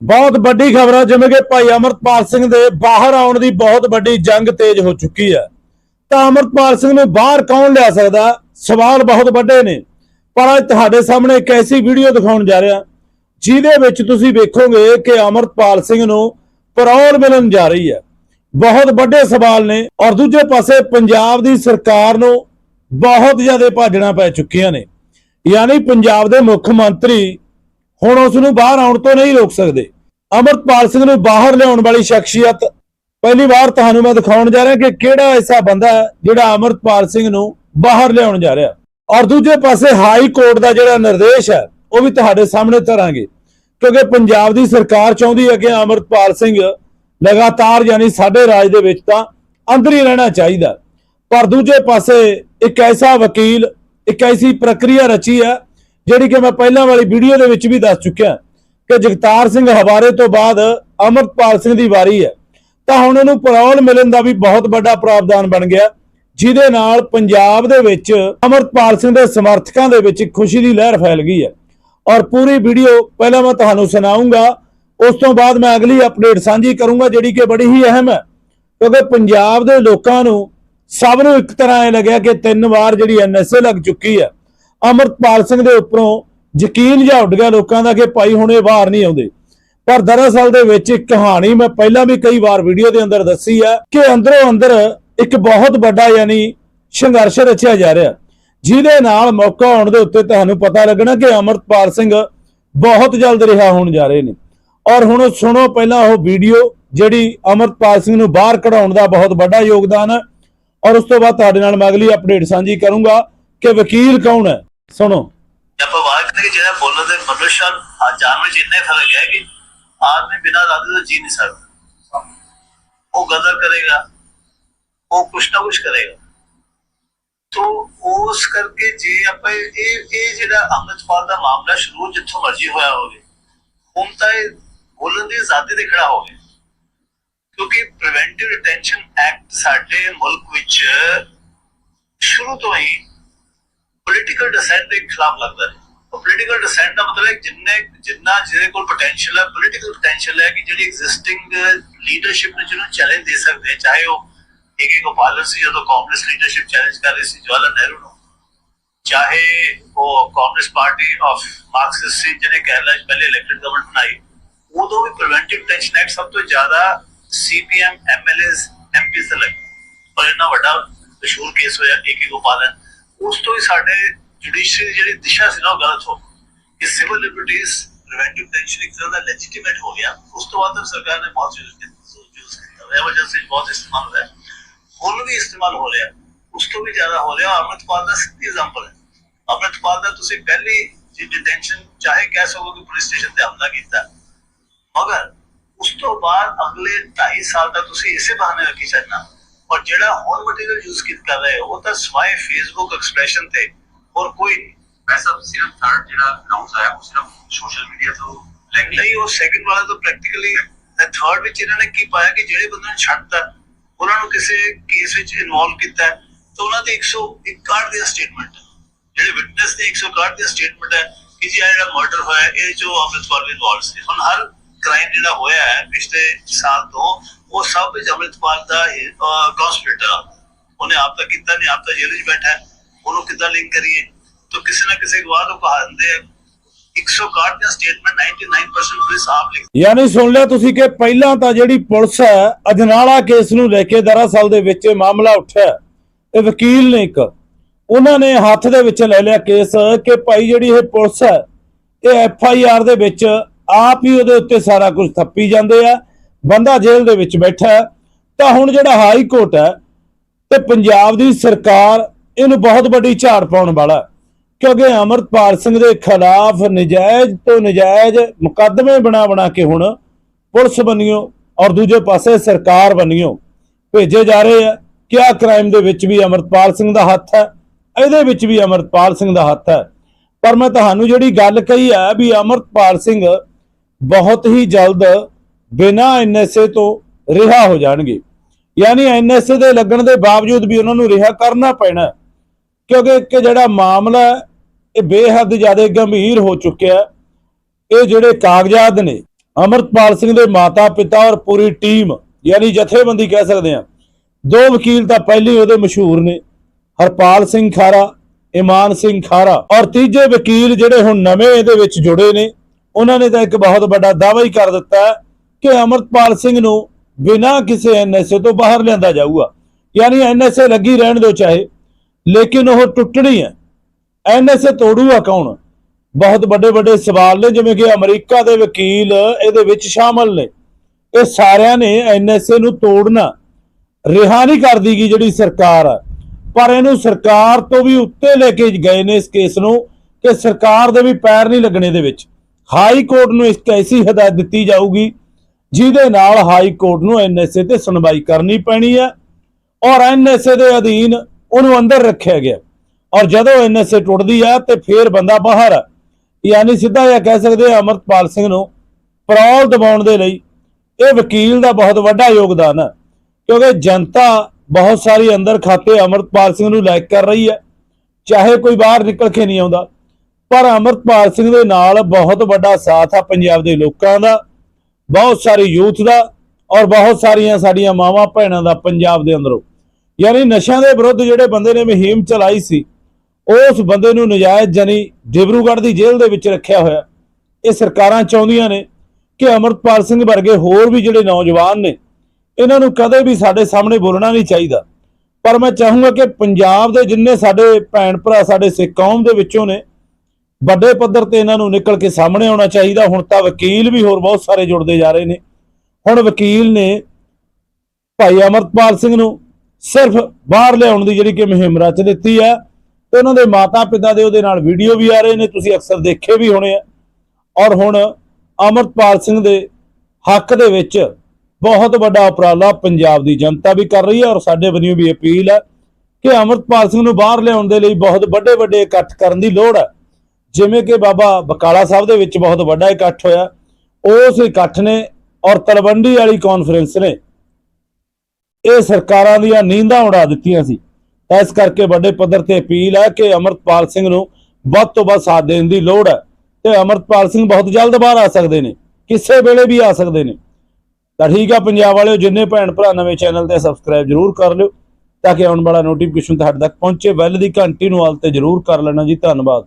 ਬਹੁਤ ਵੱਡੀ ਖਬਰ ਹੈ ਜਿਵੇਂ ਕਿ ਭਾਈ ਅਮਰਪਾਲ ਸਿੰਘ ਦੇ ਬਾਹਰ ਆਉਣ ਦੀ ਬਹੁਤ ਵੱਡੀ ਜੰਗ ਤੇਜ਼ ਹੋ ਚੁੱਕੀ ਹੈ। ਤਾਂ ਅਮਰਪਾਲ ਸਿੰਘ ਨੂੰ ਬਾਹਰ ਕੌਣ ਲਿਆ ਸਕਦਾ? ਸਵਾਲ ਬਹੁਤ ਵੱਡੇ ਨੇ। ਪਰ ਅੱਜ ਤੁਹਾਡੇ ਸਾਹਮਣੇ ਇੱਕ ਐਸੀ ਵੀਡੀਓ ਦਿਖਾਉਣ ਜਾ ਰਿਹਾ, ਜਿਹਦੇ ਵਿੱਚ ਤੁਸੀਂ ਵੇਖੋਗੇ ਕਿ ਅਮਰਪਾਲ ਸਿੰਘ ਨੂੰ ਪਰੌਲ ਮਿਲਣ ਜਾ ਰਹੀ ਹੈ। ਬਹੁਤ ਵੱਡੇ ਸਵਾਲ ਨੇ ਔਰ ਦੂਜੇ ਪਾਸੇ ਪੰਜਾਬ ਦੀ ਸਰਕਾਰ ਨੂੰ ਬਹੁਤ ਜ਼ਿਆਦਾ ਭਾਜਣਾ ਪੈ ਚੁੱਕੀਆਂ ਨੇ। ਯਾਨੀ ਪੰਜਾਬ ਦੇ ਮੁੱਖ ਮੰਤਰੀ ਹੁਣ ਉਸ ਨੂੰ ਬਾਹਰ ਆਉਣ ਤੋਂ ਨਹੀਂ ਰੋਕ ਸਕਦੇ। ਅਮਰਪਾਲ ਸਿੰਘ ਨੂੰ ਬਾਹਰ ਲਿਆਉਣ ਵਾਲੀ ਸ਼ਖਸੀਅਤ। ਪਹਿਲੀ ਵਾਰ ਤੁਹਾਨੂੰ ਮੈਂ ਦਿਖਾਉਣ ਜਾ ਰਿਹਾ ਕਿ ਕਿਹੜਾ ਐਸਾ ਬੰਦਾ ਹੈ ਜਿਹੜਾ ਅਮਰਪਾਲ ਸਿੰਘ ਨੂੰ ਬਾਹਰ ਲਿਆਉਣ ਜਾ ਰਿਹਾ। ਔਰ ਦੂਜੇ ਪਾਸੇ ਹਾਈ ਕੋਰਟ ਦਾ ਜਿਹੜਾ ਨਿਰਦੇਸ਼ ਹੈ, ਉਹ ਵੀ ਤੁਹਾਡੇ ਸਾਹਮਣੇ ਧਰਾਂਗੇ। ਕਿਉਂਕਿ ਪੰਜਾਬ ਦੀ ਸਰਕਾਰ ਚਾਹੁੰਦੀ ਹੈ ਕਿ ਅਮਰਪਾਲ ਸਿੰਘ ਲਗਾਤਾਰ ਯਾਨੀ ਸਾਡੇ ਰਾਜ ਦੇ ਵਿੱਚ ਤਾਂ ਅੰਦਰ ਹੀ ਰਹਿਣਾ ਚਾਹੀਦਾ। ਪਰ ਦੂਜੇ ਪਾਸੇ ਇੱਕ ਐਸਾ ਵਕੀਲ, ਇੱਕ ਐਸੀ ਪ੍ਰਕਿਰਿਆ ਰਚੀ ਹੈ ਜਿਹੜੀ ਕਿ ਮੈਂ ਪਹਿਲਾਂ ਵਾਲੀ ਵੀਡੀਓ ਦੇ ਵਿੱਚ ਵੀ ਦੱਸ ਚੁੱਕਿਆ ਕਿ ਜਗਤਾਰ ਸਿੰਘ ਹਵਾਰੇ ਤੋਂ ਬਾਅਦ ਅਮਰਪਾਲ ਸਿੰਘ ਦੀ ਵਾਰੀ ਹੈ। ਤਾਂ ਹੁਣ ਉਹਨੂੰ ਪਰੌਲ ਮਿਲਣ ਦਾ ਵੀ ਬਹੁਤ ਵੱਡਾ ਪ੍ਰਾਵਧਾਨ ਬਣ ਗਿਆ। ਜਿਹਦੇ ਨਾਲ ਪੰਜਾਬ ਦੇ ਵਿੱਚ ਅਮਰਪਾਲ ਸਿੰਘ ਦੇ ਸਮਰਥਕਾਂ ਦੇ ਵਿੱਚ ਖੁਸ਼ੀ ਦੀ ਲਹਿਰ ਫੈਲ ਗਈ ਹੈ। ਔਰ ਪੂਰੀ ਵੀਡੀਓ ਪਹਿਲਾਂ ਮੈਂ ਤੁਹਾਨੂੰ ਸੁਣਾਉਂਗਾ ਉਸ ਤੋਂ ਬਾਅਦ ਮੈਂ ਅਗਲੀ ਅਪਡੇਟ ਸਾਂਝੀ ਕਰੂੰਗਾ, ਜਿਹੜੀ ਕਿ ਬੜੀ ਹੀ ਅਹਿਮ ਹੈ। ਕਿਉਂਕਿ ਪੰਜਾਬ ਦੇ ਲੋਕਾਂ ਨੂੰ ਸਭ ਨੂੰ ਇੱਕ ਤਰ੍ਹਾਂ ਇਹ ਲੱਗਿਆ ਕਿ ਤਿੰਨ ਵਾਰ ਜਿਹੜੀ ਐਨਐਸਏ ਲੱਗ ਚੁੱਕੀ ਹੈ। ਅਮਰਪਾਲ ਸਿੰਘ ਦੇ ਉੱਪਰੋਂ ਯਕੀਨ ਜਿਹਾ ਉੱਡ ਗਿਆ ਲੋਕਾਂ ਦਾ ਕਿ ਭਾਈ ਹੁਣ ਇਹ ਬਾਹਰ ਨਹੀਂ ਆਉਂਦੇ। ਪਰ ਦਰਅਸਲ ਦੇ ਵਿੱਚ ਇੱਕ ਕਹਾਣੀ ਮੈਂ ਪਹਿਲਾਂ ਵੀ ਕਈ ਵਾਰ ਵੀਡੀਓ ਦੇ ਅੰਦਰ ਦੱਸੀ ਹੈ ਕਿ ਅੰਦਰੋਂ ਅੰਦਰ ਇੱਕ ਬਹੁਤ ਵੱਡਾ ਯਾਨੀ ਸੰਘਰਸ਼ ਰਚਿਆ ਜਾ ਰਿਹਾ। ਜਿਹਦੇ ਨਾਲ ਮੌਕਾ ਆਉਣ ਦੇ ਉੱਤੇ ਤੁਹਾਨੂੰ ਪਤਾ ਲੱਗਣਾ ਕਿ ਅਮਰਪਾਲ ਸਿੰਘ ਬਹੁਤ ਜਲਦ ਰਿਹਾ ਹੋਣ ਜਾ ਰਹੇ ਨੇ। ਔਰ ਹੁਣ ਸੁਣੋ ਪਹਿਲਾਂ ਉਹ ਵੀਡੀਓ ਜਿਹੜੀ ਅਮਰਪਾਲ ਸਿੰਘ ਨੂੰ ਬਾਹਰ ਕਢਾਉਣ ਦਾ ਬਹੁਤ ਵੱਡਾ ਯੋਗਦਾਨ ਹੈ। ਔਰ ਉਸ ਤੋਂ ਬਾਅਦ ਤੁਹਾਡੇ ਨਾਲ ਮੈਂ ਅਗਲੀ ਅਪਡੇਟ ਸਾਂਝੀ ਕਰੂੰਗਾ ਕਿ ਵਕੀਲ ਕੌਣ ਹੈ। ਸੁਣੋ। ਜੇ ਆਪਾਂ ਵਾਰ ਕਰੀਏ ਜਿਹੜਾ ਬੋਲਣ ਦੇ ਮਨੁਸ਼ਰ ਆ ਜਾਨਵਰ ਚ ਇੰਨੇ ਫ਼ਰਕ ਹੈ ਕਿ ਆਦਮੀ ਬਿਨਾਂ ਰਾਦੇ ਤੋਂ ਜੀ ਨਹੀਂ ਸਕਦਾ। ਉਹ ਗਦਰ ਕਰੇਗਾ, ਉਹ ਕੁਛ ਨਾ ਕੁਛ ਕਰੇਗਾ। ਤੋ ਉਸ ਕਰਕੇ ਜੇ ਆਪਾਂ ਇਹ ਇਹ ਜਿਹੜਾ ਅੰਮ੍ਰਿਤਪਾਲ ਦਾ ਮਾਮਲਾ ਸ਼ੁਰੂ ਜਿੱਥੋਂ ਮਰਜ਼ੀ ਹੋਇਆ ਹੋਵੇ, ਹੁਣ ਤਾਂ ਇਹ ਬੋਲਣ ਦੀ ਆਜ਼ਾਦੀ ਦੇ ਖੜਾ ਹੋ ਗਿਆ। ਕਿਉਂਕਿ ਪ੍ਰੀਵੈਂਟਿਵ ਡਿਟੈਂਸ਼ਨ ਐਕਟ ਸਾਡੇ ਮੁਲਕ ਵਿੱਚ ਸ਼ੁਰੂ ਤੋਂ ਹੀ ਪੋਲੀਟੀਕਲ ਡਿਸੈਂਟ ਦੇ ਖਿਲਾਫ ਲੱਗਦਾ ਹੈ ਉਹ ਪੋਲੀਟੀਕਲ ਡਿਸੈਂਟ ਦਾ ਮਤਲਬ ਹੈ ਕਿ ਜਿੰਨੇ ਜਿੰਨਾ ਜਿਹਦੇ ਕੋਲ ਪੋਟੈਂਸ਼ੀਅਲ ਹੈ ਪੋਲੀਟੀਕਲ ਪੋਟੈਂਸ਼ੀਅਲ ਹੈ ਕਿ ਜਿਹੜੀ ਐਗਜ਼ਿਸਟਿੰਗ ਲੀਡਰਸ਼ਿਪ ਨੂੰ ਜਿਹਨੂੰ ਚੈਲੰਜ ਦੇ ਸਕਦੇ ਹੈ, ਚਾਹੇ ਉਹ ਏਕੇ ਗੋਪਾਲਨ ਸੀ ਜਦੋਂ ਕਾਂਗਰਸ ਲੀਡਰਸ਼ਿਪ ਚੈਲੰਜ ਕਰ ਰਹੀ ਸੀ ਜਵਾਹਰ ਨਹਿਰੂ ਨੂੰ ਚਾਹੇ ਉਹ ਕਾਂਗਰਸ ਪਾਰਟੀ ਆਫ ਮਾਰਕਸਿਸਟ ਸੀ ਜਿਹਨੇ ਕੇਰਲਾ 'ਚ ਪਹਿਲੇ ਇਲੈਕਟਡ ਗਵਰਨਮੈਂਟ ਬਣਾਈ ਉਦੋਂ ਵੀ ਪ੍ਰੀਵੈਂਟਿਵ ਟੈਂਸ਼ਨ ਐਕਟ ਸਭ ਤੋਂ ਜ਼ਿਆਦਾ ਸੀਪੀਐਮ ਐਮਐਲਏਸ ਐਮਪੀਸ ਤੇ ਲੱਗੇ ਪਰ ਇੰਨਾ ਵੱਡਾ ਮਸ਼ਹੂਰ ਕੇਸ ਹੋਇਆ ਏਕੇ ਗੋਪਾਲਨ ਉਸ ਤੋਂ ਹੀ ਸਾਡੇ ਜੁਡੀਸ਼ਰੀ ਦੀ ਜਿਹੜੀ ਦਿਸ਼ਾ ਸੀ ਨਾ ਉਹ ਗਲਤ ਹੋ ਗਈ ਕਿ ਸਿਵਲ ਲਿਬਰਟੀਜ਼ ਪ੍ਰੀਵੈਂਟਿਵ ਟੈਂਸ਼ਨ ਇੱਕ ਤਰ੍ਹਾਂ ਦਾ ਲੈਜੀਟੀਮੇਟ ਹੋ ਗਿਆ ਉਸ ਤੋਂ ਬਾਅਦ ਤਾਂ ਸਰਕਾਰ ਨੇ ਬਹੁਤ ਯੂਜ਼ ਕੀਤਾ ਯੂਜ਼ ਕੀਤਾ ਐਮਰਜੈਂਸੀ ਬਹੁਤ ਇਸਤੇਮਾਲ ਹੋਇਆ ਹੁਣ ਵੀ ਇਸਤੇਮਾਲ ਹੋ ਰਿਹਾ ਉਸ ਤੋਂ ਵੀ ਜ਼ਿਆਦਾ ਹੋ ਰਿਹਾ ਅਮਰਤਪਾਲ ਦਾ ਸਿੱਧੀ ਐਗਜ਼ਾਮਪਲ ਹੈ ਅਮਰਤਪਾਲ ਦਾ ਤੁਸੀਂ ਪਹਿਲੀ ਜੀ ਡਿਟੈਂਸ਼ਨ ਚਾਹੇ ਕਹਿ ਸਕੋ ਕਿ ਪੁਲਿਸ ਸਟੇਸ਼ਨ ਤੇ ਹਮਲਾ ਕੀਤਾ ਮਗਰ ਉਸ ਤੋਂ ਬਾਅਦ ਅਗਲੇ 2.5 ਸਾਲ ਤੱਕ ਤੁਸੀਂ ਇਸੇ ਬਹਾਨੇ ਰੱਖੀ ਚੱਲਣਾ ਔਰ ਜਿਹੜਾ ਹੁਣ ਮਟੀਰੀਅਲ ਯੂਜ਼ ਕੀਤਾ ਕਰ ਰਹੇ ਹੋ ਉਹ ਤਾਂ ਸਵਾਏ ਫੇਸਬੁੱਕ ਐਕਸਪ੍ਰੈਸ਼ਨ ਤੇ ਹੋਰ ਕੋਈ ਨਹੀਂ ਸਿਰਫ ਥਰਡ ਜਿਹੜਾ ਅਨਾਉਂਸ ਆਇਆ, ਉਹ ਸਿਰਫ ਸੋਸ਼ਲ ਮੀਡੀਆ ਤੋਂ ਲੈਂਗ ਨਹੀਂ, ਉਹ ਸੈਕਿੰਡ ਵਾਲਾ ਤਾਂ ਪ੍ਰੈਕਟੀਕਲੀ ਥਰਡ ਵਿੱਚ ਇਹਨਾਂ ਨੇ ਕੀ ਪਾਇਆ ਕਿ ਜਿਹੜੇ ਬੰਦੇ ਨੂੰ ਛੱਡਤਾ, ਉਹਨਾਂ ਨੂੰ ਕਿਸੇ ਕੇਸ ਵਿੱਚ ਇਨਵੋਲਵ ਕੀਤਾ ਤਾਂ ਉਹਨਾਂ ਦੇ 161 ਦੀ ਸਟੇਟਮੈਂਟ ਜਿਹੜੇ ਵਿਟਨੈਸ ਦੀ 161 ਦੀ ਸਟੇਟਮੈਂਟ ਹੈ ਕਿ ਜੀ ਜਿਹੜਾ ਮਰਡਰ ਹੋਇਆ, ਇਹ ਜੋ ਅੰਮ੍ਰਿਤਪਾਲ ਦੇ ਇਨਵੋਲਵ ਸੀ। ਹੁਣ ਹਰ ਕ੍ਰਾਈਮ ਜਿਹੜਾ ਹੋਇਆ ਹੈ, ਪਿਛਲੇ ਸਾਲ ਤੋਂ, ਉਹ ਸਭ ਅੰਮ੍ਰਿਤਪਾਲ ਦਾ ਕਨਸਪੀਰੇਟਰ ਉਹਨੇ ਆਪ ਤਾਂ ਕੀਤਾ, ਨਹੀਂ, ਆਪ ਤਾਂ ਜੇਲ੍ਹ 'ਚ ਬੈਠਾ ਹੈ। ਉਹਨੂੰ ਕਿੱਦਾਂ ਲਿੰਕ ਕਰੀਏ? ਤਾਂ ਕਿਸੇ ਨਾ ਕਿਸੇ ਗਵਾਹ ਨੂੰ ਕਹਾਂਦੇ 161 ਦਾ ਸਟੇਟਮੈਂਟ 99% ਪੁਲਿਸ ਆਪ ਲਿਖ ਯਾਨੀ ਸੁਣ ਲਿਆ ਤੁਸੀਂ ਕਿ ਪਹਿਲਾਂ ਤਾਂ ਜਿਹੜੀ ਪੁਲਿਸ ਹੈ, ਅਜਨਾਲਾ ਕੇਸ ਨੂੰ ਲੈ ਕੇ ਦਰਅਸਲ ਦੇ ਵਿੱਚ ਮਾਮਲਾ ਉੱਠਿਆ ਇਹ ਵਕੀਲ ਨੇ ਇੱਕ, ਉਹਨਾਂ ਨੇ ਹੱਥ ਦੇ ਵਿੱਚ ਲੈ ਲਿਆ ਕੇਸ ਕਿ ਭਾਈ ਜਿਹੜੀ ਇਹ ਪੁਲਿਸ ਹੈ, ਇਹ ਐਫ ਆਈ ਆਰ ਦੇ ਵਿੱਚ ਆਪ ਹੀ ਉਹਦੇ ਉੱਤੇ ਸਾਰਾ ਕੁਝ ਥੱਪੀ ਜਾਂਦੇ ਆ, ਬੰਦਾ ਜੇਲ੍ਹ ਦੇ ਵਿੱਚ ਬੈਠਾ ਤਾਂ ਹੁਣ ਜਿਹੜਾ ਹਾਈ ਕੋਰਟ ਹੈ, ਤੇ ਪੰਜਾਬ ਦੀ ਸਰਕਾਰ ਇਹਨੂੰ ਬਹੁਤ ਵੱਡੀ ਝਾੜ ਪਾਉਣ ਵਾਲਾ ਕਿਉਂਕਿ ਅਮਰਪਾਲ ਸਿੰਘ ਦੇ ਖਿਲਾਫ ਨਜਾਇਜ਼ ਤੋਂ ਨਜਾਇਜ਼ ਮੁਕੱਦਮੇ ਬਣਾ ਬਣਾ ਕੇ ਹੁਣ ਪੁਲਿਸ ਬੰਨਿਓ ਔਰ ਦੂਜੇ ਪਾਸੇ ਸਰਕਾਰ ਬੰਨਿਓ ਭੇਜੇ ਜਾ ਰਹੇ ਆ। ਕਿ ਕ੍ਰਾਈਮ ਦੇ ਵਿੱਚ ਵੀ ਅਮਰਪਾਲ ਸਿੰਘ ਦਾ ਹੱਥ ਹੈ, ਇਹਦੇ ਵਿੱਚ ਵੀ ਅਮਰਪਾਲ ਸਿੰਘ ਦਾ ਹੱਥ ਹੈ। ਪਰ ਮੈਂ ਤੁਹਾਨੂੰ ਜਿਹੜੀ ਗੱਲ ਕਹੀ ਹੈ ਵੀ ਅਮਰਪਾਲ ਸਿੰਘ ਬਹੁਤ ਹੀ ਜਲਦ ਬਿਨਾਂ ਐਨਐਸਏ ਤੋਂ ਰਿਹਾ ਹੋ ਜਾਣਗੇ। ਯਾਨੀ ਐਨਐਸਏ ਦੇ ਲੱਗਣ ਦੇ ਬਾਵਜੂਦ ਵੀ ਉਹਨਾਂ ਨੂੰ ਰਿਹਾ ਕਰਨਾ ਪੈਣਾ ਕਿਉਂਕਿ ਇੱਕ ਜਿਹੜਾ ਮਾਮਲਾ ਹੈ, ਇਹ ਬੇਹੱਦ ਜ਼ਿਆਦਾ ਗੰਭੀਰ ਹੋ ਚੁੱਕਿਆ ਇਹ ਜਿਹੜੇ ਕਾਗਜ਼ਾਤ ਨੇ ਅਮਰਤਪਾਲ ਸਿੰਘ ਦੇ ਮਾਤਾ ਪਿਤਾ ਔਰ ਪੂਰੀ ਟੀਮ ਯਾਨੀ ਜਥੇਬੰਦੀ ਕਹਿ ਸਕਦੇ ਆ ਦੋ ਵਕੀਲ ਤਾਂ ਪਹਿਲੇ ਉਹਦੇ ਮਸ਼ਹੂਰ ਨੇ ਹਰਪਾਲ ਸਿੰਘ ਖਾਰਾ ਇਮਾਨ ਸਿੰਘ ਖਾਰਾ ਔਰ ਤੀਜੇ ਵਕੀਲ ਜਿਹੜੇ ਹੁਣ ਨਵੇਂ ਇਹਦੇ ਵਿੱਚ ਜੁੜੇ ਨੇ ਉਹਨਾਂ ਨੇ ਤਾਂ ਇੱਕ ਬਹੁਤ ਵੱਡਾ ਦਾਅਵਾ ਹੀ ਕਰ ਦਿੱਤਾ ਹੈ ਕਿ ਅਮਰਤਪਾਲ ਸਿੰਘ ਨੂੰ ਬਿਨਾਂ ਕਿਸੇ ਐਨਐਸਏ ਤੋਂ ਬਾਹਰ ਲਿਆਂਦਾ ਜਾਊਗਾ। ਯਾਨੀ ਐਨਐਸਏ ਲੱਗੀ ਰਹਿਣ ਦਿਓ ਚਾਹੇ। ਲੇਕਿਨ ਉਹ ਟੁੱਟਣੀ ਹੈ। ਐਨਐਸਏ ਤੋੜੂਗਾ ਕੌਣ? ਬਹੁਤ ਵੱਡੇ ਵੱਡੇ ਸਵਾਲ ਨੇ, ਜਿਵੇਂ ਕਿ ਅਮਰੀਕਾ ਦੇ ਵਕੀਲ ਇਹਦੇ ਵਿੱਚ ਸ਼ਾਮਲ ਨੇ। ਇਹ ਸਾਰਿਆਂ ਨੇ ਐਨਐਸਏ ਨੂੰ ਤੋੜਨਾ ਰਿਹਾ ਨਹੀਂ ਕਰਦੀ ਗੀ ਜਿਹੜੀ ਸਰਕਾਰ ਆ। ਪਰ ਇਹਨੂੰ ਸਰਕਾਰ ਤੋਂ ਵੀ ਉੱਤੇ ਲੈ ਕੇ ਗਏ ਨੇ ਇਸ ਕੇਸ ਨੂੰ ਕਿ ਸਰਕਾਰ ਦੇ ਵੀ ਪੈਰ ਨਹੀਂ ਲੱਗਣੇ ਦੇ ਵਿੱਚ। ਹਾਈ ਕੋਰਟ ਨੂੰ ਇੱਕ ਐਸੀ ਹਦਾਇਤ ਦਿੱਤੀ ਜਾਊਗੀ, ਜਿਹਦੇ ਨਾਲ ਹਾਈ ਕੋਰਟ ਨੂੰ ਐਨਐਸਏ ਤੇ ਸੁਣਵਾਈ ਕਰਨੀ ਪੈਣੀ ਹੈ। ਔਰ ਐਨਐਸਏ ਦੇ ਅਧੀਨ ਉਹਨੂੰ ਅੰਦਰ ਰੱਖਿਆ ਗਿਆ। ਔਰ ਜਦੋਂ ਐਨਐਸਏ ਟੁੱਟਦੀ ਆ ਤੇ ਫੇਰ ਬੰਦਾ ਬਾਹਰ ਆ। ਯਾਨੀ ਸਿੱਧਾ ਇਹ ਕਹਿ ਸਕਦੇ ਆ ਅਮਰਤਪਾਲ ਸਿੰਘ ਨੂੰ, ਪਰੌਲ ਦਬਾਉਣ ਦੇ ਲਈ ਇਹ ਵਕੀਲ ਦਾ ਬਹੁਤ ਵੱਡਾ ਯੋਗਦਾਨ ਹੈ ਕਿਉਂਕਿ ਜਨਤਾ ਬਹੁਤ ਸਾਰੀ ਅੰਦਰ ਖਾਤੇ ਅਮਰਤਪਾਲ ਸਿੰਘ ਨੂੰ ਲਾਇਕ ਕਰ ਰਹੀ ਹੈ ਚਾਹੇ ਕੋਈ ਬਾਹਰ ਨਿਕਲ ਕੇ ਨਹੀਂ ਆਉਂਦਾ। ਪਰ ਅਮਰਤਪਾਲ ਸਿੰਘ ਦੇ ਨਾਲ ਬਹੁਤ ਵੱਡਾ ਸਾਥ ਆ ਪੰਜਾਬ ਦੇ ਲੋਕਾਂ ਦਾ, ਬਹੁਤ ਸਾਰੇ ਯੂਥ ਦਾ ਔਰ ਬਹੁਤ ਸਾਰੀਆਂ ਸਾਡੀਆਂ ਮਾਵਾਂ ਭੈਣਾਂ ਦਾ ਪੰਜਾਬ ਦੇ ਅੰਦਰੋਂ। ਯਾਨੀ ਨਸ਼ਿਆਂ ਦੇ ਵਿਰੁੱਧ ਜਿਹੜੇ ਬੰਦੇ ਨੇ ਮੁਹਿੰਮ ਚਲਾਈ ਸੀ, ਉਸ ਬੰਦੇ ਨੂੰ ਨਜਾਇਜ਼ ਜਾਨੀ ਡਿਬਰੂਗੜ੍ਹ ਦੀ ਜੇਲ੍ਹ ਦੇ ਵਿੱਚ ਰੱਖਿਆ ਹੋਇਆ। ਇਹ ਸਰਕਾਰਾਂ ਚਾਹੁੰਦੀਆਂ ਨੇ ਕਿ ਅਮਰਤਪਾਲ ਸਿੰਘ ਵਰਗੇ ਹੋਰ ਵੀ ਜਿਹੜੇ ਨੌਜਵਾਨ ਨੇ, ਇਹਨਾਂ ਨੂੰ ਕਦੇ ਵੀ ਸਾਡੇ ਸਾਹਮਣੇ ਬੋਲਣਾ ਨਹੀਂ ਚਾਹੀਦਾ। ਪਰ ਮੈਂ ਚਾਹੂੰਗਾ ਕਿ ਪੰਜਾਬ ਦੇ ਜਿੰਨੇ ਸਾਡੇ ਭੈਣ ਭਰਾ, ਸਾਡੇ ਸਿੱਖ ਕੌਮ ਦੇ ਵਿੱਚੋਂ ਨੇ, ਵੱਡੇ ਪੱਧਰ ਤੇ ਇਹਨਾਂ ਨੂੰ ਨਿਕਲ ਕੇ ਸਾਹਮਣੇ ਆਉਣਾ ਚਾਹੀਦਾ। ਹੁਣ ਤਾਂ ਵਕੀਲ ਵੀ ਹੋਰ ਬਹੁਤ ਸਾਰੇ ਜੁੜਦੇ ਜਾ ਰਹੇ ਨੇ। ਹੁਣ ਵਕੀਲ ਨੇ ਭਾਈ ਅਮਰਤਪਾਲ ਸਿੰਘ ਨੂੰ ਸਿਰਫ ਬਾਹਰ ਲਿਆਉਣ ਦੀ ਜਿਹੜੀ ਕਿ ਮੁਹਿੰਮ ਰਚ ਦਿੱਤੀ ਹੈ, ਤੇ ਉਹਨਾਂ ਦੇ ਮਾਤਾ ਪਿਤਾ ਦੇ ਉਹਦੇ ਨਾਲ ਵੀਡੀਓ ਵੀ ਆ ਰਹੇ ਨੇ, ਤੁਸੀਂ ਅਕਸਰ ਦੇਖੇ ਵੀ ਹੋਣੇ ਆ। ਔਰ ਹੁਣ ਅਮਰਤਪਾਲ ਸਿੰਘ ਦੇ ਹੱਕ ਦੇ ਵਿੱਚ ਬਹੁਤ ਵੱਡਾ ਉਪਰਾਲਾ ਪੰਜਾਬ ਦੀ ਜਨਤਾ ਵੀ ਕਰ ਰਹੀ ਹੈ ਔਰ ਸਾਡੇ ਵੱਲੋਂ ਵੀ ਅਪੀਲ ਹੈ ਕਿ ਅਮਰਤਪਾਲ ਸਿੰਘ ਨੂੰ ਬਾਹਰ ਲਿਆਉਣ ਦੇ ਲਈ ਬਹੁਤ ਵੱਡੇ ਵੱਡੇ ਇਕੱਠ ਕਰਨ ਦੀ ਲੋੜ ਹੈ। ਜਿਵੇਂ ਕਿ ਬਾਬਾ ਬਕਾਲਾ ਸਾਹਿਬ ਦੇ ਵਿੱਚ ਬਹੁਤ ਵੱਡਾ ਇਕੱਠ ਹੋਇਆ। ਉਸ ਇਕੱਠ ਨੇ ਔਰ ਤਲਵੰਡੀ ਵਾਲੀ ਕਾਨਫਰੰਸ ਨੇ ਇਹ ਸਰਕਾਰਾਂ ਦੀਆਂ ਨੀਂਦਾਂ ਉਡਾ ਦਿੱਤੀਆਂ ਸੀ। ਇਸ ਕਰਕੇ ਵੱਡੇ ਪੱਧਰ ਤੇ ਅਪੀਲ ਹੈ ਕਿ ਅਮਰਤਪਾਲ ਸਿੰਘ ਨੂੰ ਵੱਧ ਤੋਂ ਵੱਧ ਸਾਥ ਦੇਣ ਦੀ ਲੋੜ ਹੈ ਤੇ ਅਮਰਤਪਾਲ ਸਿੰਘ ਬਹੁਤ ਜਲਦ ਬਾਹਰ ਆ ਸਕਦੇ ਨੇ, ਕਿਸੇ ਵੇਲੇ ਵੀ ਆ ਸਕਦੇ ਨੇ। ਤਾਂ ਠੀਕ ਆ ਪੰਜਾਬ ਵਾਲਿਓ, ਜਿੰਨੇ ਭੈਣ ਭਰਾ ਨਵੇਂ ਚੈਨਲ ਤੇ ਸਬਸਕ੍ਰਾਈਬ ਜਰੂਰ ਕਰ ਲਿਓ, ਤਾਂ ਕਿ ਆਉਣ ਵਾਲਾ ਨੋਟੀਫਿਕੇਸ਼ਨ ਤੁਹਾਡੇ ਤੱਕ ਪਹੁੰਚੇ। ਬੈਲ ਦੀ ਘੰਟੀ ਨੂੰ ਆਲ ਤੇ ਜਰੂਰ ਕਰ ਲੈਣਾ ਜੀ। ਧੰਨਵਾਦ।